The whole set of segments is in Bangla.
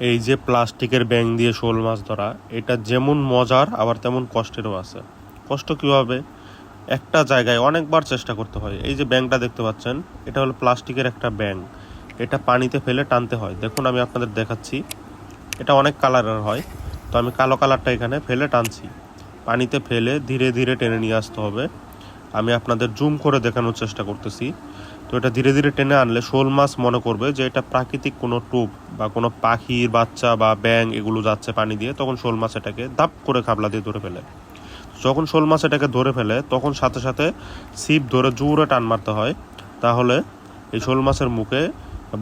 এই যে প্লাস্টিকের ব্যাং দিয়ে শোল মাছ ধরা, এটা যেমন মজার, আবার তেমন কষ্টেরও আছে। কষ্ট কীভাবে? একটা জায়গায় অনেকবার চেষ্টা করতে হয়। এই যে ব্যাংটা দেখতে পাচ্ছেন, এটা হলো প্লাস্টিকের একটা ব্যাং। এটা পানিতে ফেলে টানতে হয়। দেখুন, আমি আপনাদের দেখাচ্ছি। এটা অনেক কালারের হয়। তো আমি কালো কালারটা এখানে ফেলে টানছি। পানিতে ফেলে ধীরে ধীরে টেনে নিয়ে আসতে হবে। আমি আপনাদের জুম করে দেখানোর চেষ্টা করতেছি। তো এটা ধীরে ধীরে টেনে আনলে শোল মাছ মনে করবে যে এটা প্রাকৃতিক কোনো টুপ বা কোনো পাখির বাচ্চা বা ব্যাং এগুলো যাচ্ছে পানি দিয়ে, তখন শোল মাছ এটাকে দাপ করে খাবলা দিয়ে ধরে ফেলে। যখন শোল মাছ এটাকে ধরে ফেলে, তখন সাথে সাথে ছিপ ধরে জোরে টান মারতে হয়, তাহলে এই শোল মাছের মুখে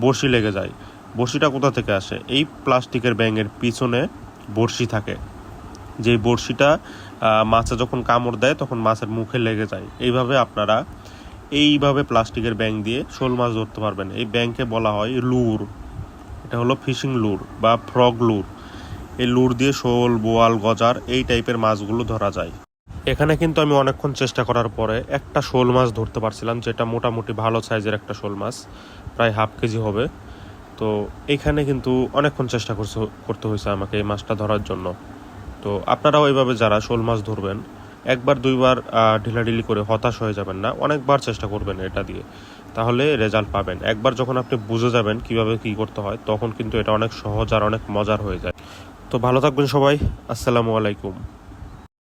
বড়শি লেগে যায়। বড়শিটা কোথা থেকে আসে? এই প্লাস্টিকের ব্যাঙের পিছনে বড়শি থাকে। যে বড়শিটা মাছে যখন কামড় দেয় তখন মাছের মুখে লেগে যায়। এইভাবে আপনারা এইভাবে প্লাস্টিকের ব্যাং দিয়ে শোল মাছ ধরতে পারবেন। এই ব্যাংকে বলা হয় লুর। এটা হলো ফিশিং লুর বা ফ্রগ লুর। এই লুর দিয়ে শোল, বোয়াল, গজার এই টাইপের মাছগুলো ধরা যায়। এখানে কিন্তু আমি অনেকক্ষণ চেষ্টা করার পরে একটা শোল মাছ ধরতে পারছিলাম, যেটা মোটামুটি ভালো সাইজের একটা শোল মাছ, প্রায় হাফ কেজি হবে। তো এখানে কিন্তু অনেকক্ষণ চেষ্টা করছে, করতে হয়েছে আমাকে এই মাছটা ধরার জন্য। তো আপনারাও এইভাবে যারা শোল মাছ ধরবেন, একবার, দুইবার ঢিলাঢিলি করে হতাশ হয়ে যাবেন না, অনেকবার চেষ্টা করবেন এটা দিয়ে। তাহলে রেজাল্ট পাবেন। একবার যখন আপনি বুঝে যাবেন কীভাবে কি করতে হয়, তখন কিন্তু এটা অনেক সহজ আর অনেক মজার হয়ে যায়। তো ভালো থাকবেন সবাই। আসসালামু আলাইকুম।